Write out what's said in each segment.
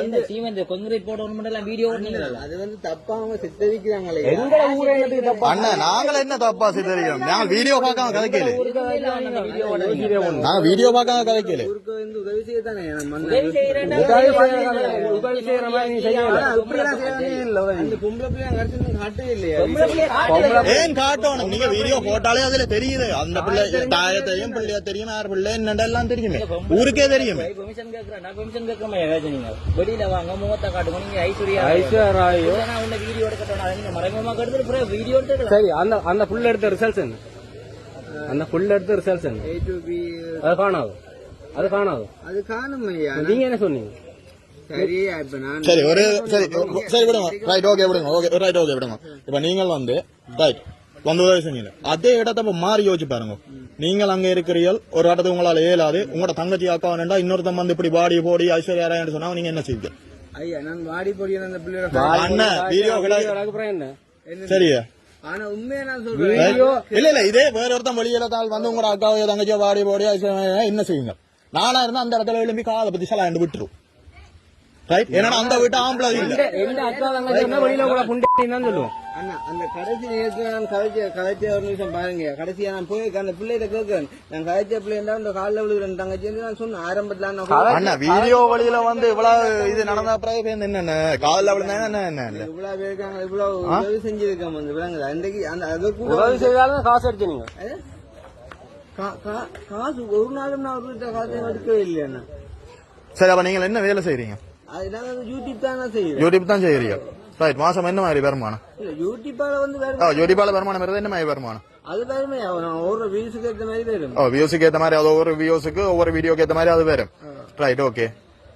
இந்த cement concrete போடணும் எல்லாம் வீடியோ ஓடுனீங்களா அது வந்து தப்பா அவங்க சித்தரிக்கிறாங்களே. எங்க ஊரே தப்பா? அண்ணன் நாங்கள் என்ன தப்பா சித்தரிக்கிறோம்? நாங்கள் வீடியோ பார்க்காம கதைக்கல. வீடியோ நாங்க வீடியோ பார்க்காம கதைக்கல. ஊருக்கு வந்து உதவி செய்யத்தானே நம்ம அந்த- உதவி செய்யறேன்டா உதவி செய்யற உதவி செய்யற மாதிரி நீ செய்யல ஆனா இப்படிலாம் செய்யவே இல்ல. உதவி. அந்த பொம்பளை பிள்ளைங்க கடிச்சு காட்டவே இல்லையா. பொம்பளை பிள்ளைய காட்டல. ஏன் காட்டணும்? நீங்க வீடியோ போட்டாலே அதுல தெரியுது. அந்த பிள்ளை தாய தெரியும் பிள்ளைய தெரியும் யார் பிள்ளை என்னெல்லாம் தெரியுமே. ஊருக்கே தெரியுமே. கேக்குறேன். நான் ஏதாச்சும் நீங்க. வெளியில வாங்க முகத்தை காட்டுங்க. நீங்க ஐஸ்வர்யா ஐஸ்வர்யா ராயோ. நான் உன்னை வீடியோ எடுக்கட்டும். அதை நீங்க மறைமுகமா கெடுத்துட்டு அப்புறம் வீடியோ எடுத்துக்கலாம். சரி அந்த அந்த புள்ள எடுத்த ரிசல்ட்ஸ் என்ன? அந்த புள்ள எடுத்த ரிசல்ட்ஸ் என்ன? அது காணாது. அது காணாது. அது காணும் ஐயா நீங்க என்ன சொன்னீங்க? சரி ஒரு சரி சரி விடுங்க. ரைட் ஓகே விடுங்க. ஓகே ரைட் ஓகே விடுங்க. இப்ப நீங்கள் வந்து ரைட் வந்து உதவி செஞ்சீங்க அதே இடத்த இப்ப மாறி யோசிச்சு பாருங்க. நீங்கள் அங்க இருக்கிறீர்கள் ஒரு இடத்துக்கு உங்களால இயலாது உங்களோட தங்கச்சி அக்கா வேண்டா இன்னொருத்தன் வந்து இப்படி பாடி போடி ஐஸ்வர்யா சொன்னா நீங்க என்ன செய்வீங்க? ஐயா நான் வாடி பொடியான அந்த பிள்ளையோட சரியா? ஆனா உண்மையா நான் சொல்றேன். Right? இல்ல இல்ல இதே வேற ஒருத்தன் வெளியில தாள் வந்து உங்களோட அக்காவையோ தங்கச்சியோ பாடி போடி ஐஸ்வர்யா என்ன செய்வீங்க? நானா இருந்தா அந்த இடத்துல எழும்பி காதை பத்தி சலாண்டு விட்டுரும். ரைட் ஏன்னா அந்த வீட்டு ஆம்பளை இல்ல. எந்த அக்கா தங்கச்சி வெளியில கூட புண்டை சொல்லுவோம். அண்ணா அந்த கடைசி நேரத்துல நான் கதைச்ச கதைச்ச ஒரு நிமிஷம் பாருங்க. கடைசியா நான் போய் அந்த பிள்ளைகிட்ட கேட்கிறேன். நான் கதைச்ச பிள்ளைண்டா இந்த காலில் விழுகிறேன் தங்கச்சி நான் சொன்னேன். ஆரம்பத்துல அண்ணா வீடியோ வழியில வந்து இவ்வளவு இது நடந்த பிறகு என்னென்ன காலில் விழுந்தா என்ன என்ன இவ்வளவு பேருக்காங்க இவ்வளவு உதவி செஞ்சிருக்காங்க வந்து விளங்குது? அன்றைக்கு அந்த அது கூட உதவி செய்தாலும் காசு அடிச்சு நீங்க. அது? கா- கா- காசு ஒரு நாளும் நான் அவர்கிட்ட காசை எடுக்கவே இல்லை அண்ணா. சரி அப்ப நீங்க என்ன வேலை நாங்க யூடியூப் தான் செய்யறேன் யூடியூப் தான் செய்யறீங்க ரைட் மாசம் என்ன மாதிரி வருமானம்? வருமானம் வருது? என்ன மாதிரி வருமானம்? அது வேறுமே ஒரு வியூஸுக்கு ஏற்ற மாதிரி வரும். ஓ வியூஸுக்கு ஏத்த மாதிரி அது ஒவ்வொரு வியூஸுக்கு ஒவ்வொரு வீடியோக்கு ஏத்த மாதிரி அது வரும். ரைட் ஓகே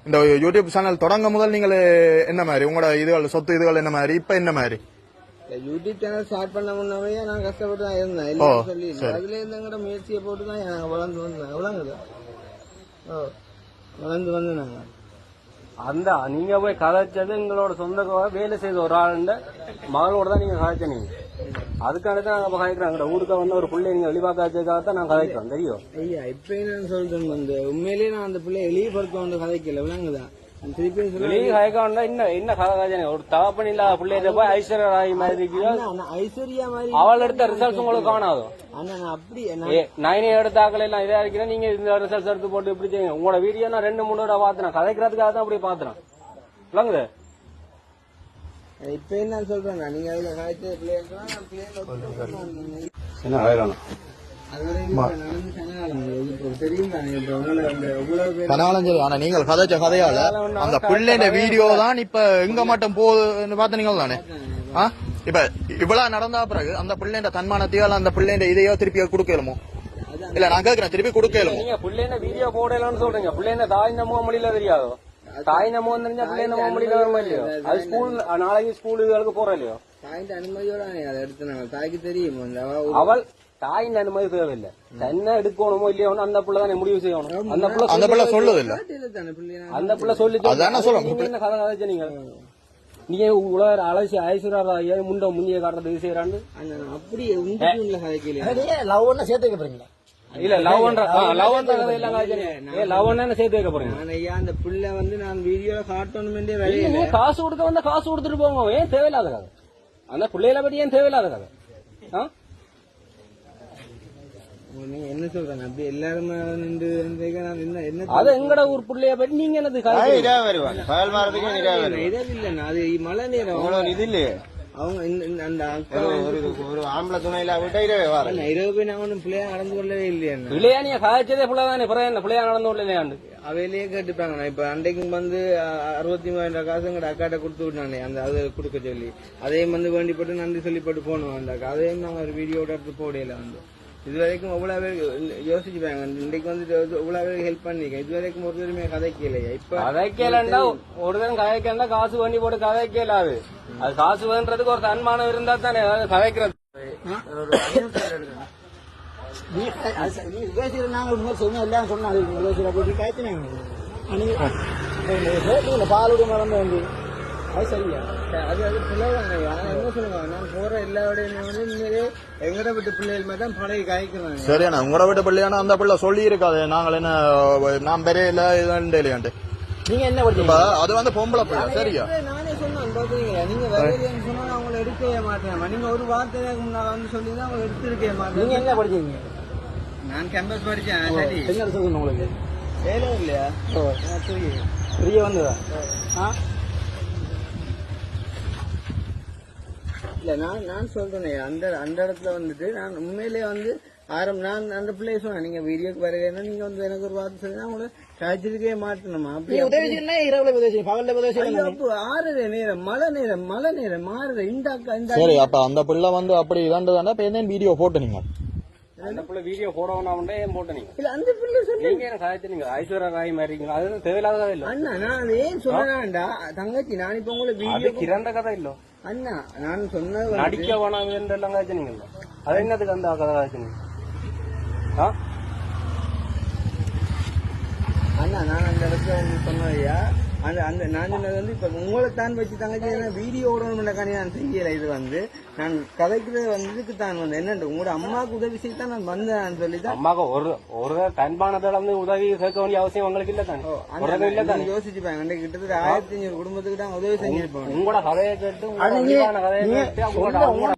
இந்த யூடியூப் சேனல் தொடங்க முதல் நீங்கள் என்ன மாதிரி? உங்களோட இதுகள் சொத்து இதுகள் என்ன மாதிரி? இப்ப என்ன மாதிரி? யூடியூப் சேனல் ஸ்டார்ட் பண்ண முன்னவே நான் கஷ்டப்பட்டு தான் இருந்தேன். இல்ல. சொல்லி. அதுல முயற்சியை போட்டு தான் வளர்ந்து ஓ வந்து நாங்க. அந்த நீங்க போய் கதைச்சது எங்களோட சொந்த வேலை செய்த ஒரு ஆளுண்ட மகளோட தான் நீங்க கதைச்ச நீங்க. தான் நாங்க கதைக்கிறோம் ஊருக்கு வந்து ஒரு பிள்ளை நீங்க வெளிப்பாக்காச்சதுக்காக தான் நாங்க கதைக்கிறோம் தெரியும்? ஐயா இப்ப நான் சொல்றேன் வந்து உண்மையிலேயே நான் அந்த பிள்ளை எளிய பொறுக்க வந்து கதைக்கல விளங்குதான் கதைக்க என்ன என்ன கதை காய்ச்சல் ஒரு தகப்பன் இல்லாத பிள்ளைகிட்ட போய் ஐஸ்வர்யா ராய் மாதிரி ஐஸ்வர்யா மாதிரி அவள் எடுத்த ரிசல்ட்ஸ் உங்களுக்கு காணாதோ? அப்படி நான் எடுத்தாக்கள் எல்லாம் இதா இருக்கிறேன். நீங்க இந்த ரிசல்ட்ஸ் எடுத்து போட்டு இப்படி செய்யுங்க. உங்களோட வீடியோ நான் ரெண்டு மூணு தடவை பாத்துறேன் கதைக்கிறதுக்காக தான் அப்படி பாத்துறேன் விளங்குது? இப்ப என்ன சொல்றேன் நான் நீங்க அதுல கதைச்ச பிள்ளைங்க நான் பிள்ளைங்க என்ன கதைக்கணும் அதுவரை நடந்து சனாலம் இப்போ தெரியும் தானே இப்போ உங்களை அந்த இவ்வளவு பேர் கனாலும் சரி ஆனா நீங்கள் கதைச்ச கதையால அந்த பிள்ளைண்ட வீடியோ தான் இப்ப எங்க மட்டும் போகுதுன்னு தானே? ஆ? இப்ப இவ்வளவு நடந்தா பிறகு அந்த பிள்ளைண்ட தன்மானத்தையோ அந்த பிள்ளைண்ட இதையோ திருப்பி கொடுக்கலுமோ? இல்ல நான் கேக்குறேன் திருப்பி கொடுக்கலுமோ? நீங்க வீடியோ போடலாம்னு சொல்றீங்க. பிள்ளைன தாய் நம்ம மொழியில தெரியாதோ? தாய் நம்ம தெரிஞ்சா பிள்ளை நம்ம மொழியில வர இல்லையோ அது ஸ்கூல் நாளைக்கு ஸ்கூல் இதுகளுக்கு போற இல்லையோ? தாயின் அனுமதியோட அதை எடுத்து நாங்கள் தாய்க்கு தெரியும். அவள் தாயின் அனுமதி தேவையில்லை. தன்னை எடுக்கணுமோ இல்லையோ அந்த பிள்ளை தானே முடிவு செய்யணும். அந்த பிள்ளை அந்த பிள்ளை சொல்லுது இல்ல. காட்டில தானே பிள்ளை நான் அந்த பிள்ளை சொல்லி அதானே சொல்றேன். நீங்க என்ன கதை கதைச்ச நீங்க? நீங்க உலக அலசி ஐஸ்வர்யா முண்ட முந்திய காட்டுறது இது செய்யறாண்டு அந்த நான் அப்படியே உண்டு கதைக்கல லவ் ஒண்ணு சேர்த்து வைக்க போறீங்களா? இல்ல லவ் பண்ற லவ் பண்ற கதை எல்லாம் காய்ச்சல் ஏ லவ் என்ன சேர்த்து வைக்க போறீங்க? ஐயா அந்த பிள்ளை வந்து நான் வீடியோல காட்டணுமே இல்ல, வேலையில காசு கொடுக்க வந்தா காசு கொடுத்துட்டு போங்க. ஏன் தேவையில்லாத கதை? அந்த பிள்ளைகளை பத்தி ஏன் தேவையில்லாத கதை? ஆ? நீங்க என்ன சொல்றேன்? அப்படி எல்லாருமே நின்று இருந்தீங்க நான் என்ன என்ன அது எங்கட ஊர் பிள்ளைய பத்தி நீங்க என்னது கதை இரவில்லைண்ணா அது மழை நேரம். இது இல்லையே? அவங்க அந்த ஒரு ஆம்பளை துணையில விட்டா இரவே வர இரவு போய் நான் ஒன்றும் பிள்ளையா நடந்து கொள்ளவே இல்லையா பிள்ளையா நீங்க கதைச்சதே பிள்ளை தானே பிறகு என்ன? பிள்ளையா நடந்து விடலையாண்டு அவையிலேயே கேட்டுப்பாங்க நான் இப்ப அன்றைக்கு வந்து அ- அறுபத்தி மூவாயிரம் காசு எங்கட அக்காட்ட கொடுத்து விட்டானே. அந்த அது கொடுக்க சொல்லி. அதையும் வந்து வேண்டிப்பட்டு நன்றி சொல்லிப்பட்டு போனோம் அந்த அதையும் நாங்க ஒரு வீடியோட எடுத்து போடையில வந்து. இது வரைக்கும் எவ்வளவு பேர் யோசிச்சுப்பாங்க இன்றைக்கு வந்து இவ்வளவு பேர் ஹெல்ப் பண்ணிருக்கேன் இது வரைக்கும் ஒரு தடவை கதைக்கலையா இப்ப கதைக்கலண்டா ஒரு தரம் கதைக்கலண்டா காசு வண்டி போட்டு கதைக்கலாது அது காசு வேண்டதுக்கு ஒரு தன்மானம் இருந்தா தானே அதாவது கதைக்கிறது நீ நாங்கள் சொன்னோம் எல்லாம் நீங்கள் பாலுடைய மறந்து வந்து அது சரியா? அது அது பிள்ளைவாங்க ஆனா என்ன சொல்லுங்க நான் போற எல்லா விடையும் வந்து உண்மையிலே எங்கட விட்டு பிள்ளைகள் மாதிரி தான் பழகி காய்க்கிறாங்க. சரியாண்ணா உங்களோட வீட்டு பிள்ளையானா அந்த பிள்ளை சொல்லி இருக்காது நாங்கள் என்ன நான் பெரிய இல்ல இதுதான் இல்லையாண்டு நீங்க என்ன படிச்சீங்க அது வந்து பொம்பளை பிள்ளை சரியா? நானே சொன்னேன் பாத்தீங்களா? நீங்க வரையிலேன்னு சொன்னா நான் உங்களை எடுக்கவே மாட்டேன். நீங்க ஒரு வார்த்தை நான் வந்து சொல்லி தான் உங்களை எடுத்திருக்கவே நீங்க மாட்டேன் என்ன படிச்சீங்க நான் கேம்பஸ் படிச்சேன் சரி. என்ன உங்களுக்கு? வேலை இல்லையா? ஓ. ஃப்ரீயா வந்ததா? ஆ? இல்ல நான் நான் சொல்றேனே. அந்த அந்த இடத்துல வந்துட்டு நான் உண்மையிலேயே வந்து ஆரம் நான் அந்த பிள்ளைய சொன்னேன். நீங்க வீடியோக்கு வரலைன்னா நீங்க வந்து எனக்கு ஒரு வார்த்தை சொல்லி உங்களை காய்ச்சிருக்கவே மாட்டணுமா? அப்படி நீ உதவி செய்யணும் இரவுல உதவி செய்யும் பகல்ல உதவி ஐயோ, செய்யணும் அப்போ ஆறுற நேரம் மழை நேரம் மழை நேரம் மாறுற இந்த அக்கா இந்த சரி அப்ப அந்த பிள்ளை வந்து அப்படி இதாண்டதாண்டா இப்ப என்ன வீடியோ போட்டு நீங்க. அந்த பிள்ளை வீடியோ போடணும்னா ஏன் போட்ட நீங்க? இல்ல அந்த பிள்ளை சொல்லி. நீங்க என்ன கதைச்சு நீங்க ஐஸ்வர்யா ராய் மாதிரி இருக்கீங்க? அது தேவையில்லாத கதை இல்ல? அண்ணா நான் ஏன் சொன்னேன்டா தங்கச்சி நான் இப்ப உங்களை வீடியோ கிரண்ட கதை இல்ல. அண்ணா நான் சொன்னது நடிக்க வேணாம் எல்லாம் கதைச்சு நீங்க அது என்னதுக்கு அந்த கதை கதைச்சு நீங்க? ஆ? அண்ணா நான் அந்த இடத்துல சொன்னதையா அந்த அந்த நான் சொன்னது வந்து இப்ப உங்களை தான் வச்சு தங்கச்சி வீடியோ ஓடணும்னக்காண்டி நான் செய்யல. இது வந்து நான் கதைக்கிறது வந்து இதுக்கு தான் வந்து என்னண்டு உங்களோட அம்மாவுக்கு உதவி செய்ய தான் நான் வந்தேன் சொல்லி தான் அம்மாக்கு ஒரு ஒரு தன்பானதோட வந்து உதவி சேர்க்க வேண்டிய அவசியம் உங்களுக்கு இல்ல தானே? இல்ல தானே? யோசிச்சுப்பாங்க அன்னைக்கு கிட்டத்தட்ட ஆயிரத்தி ஐநூறு குடும்பத்துக்கு தான் உதவி செஞ்சிருப்பாங்க உங்களோட கதையை கேட்டு உங்களோட கதையை கேட்டு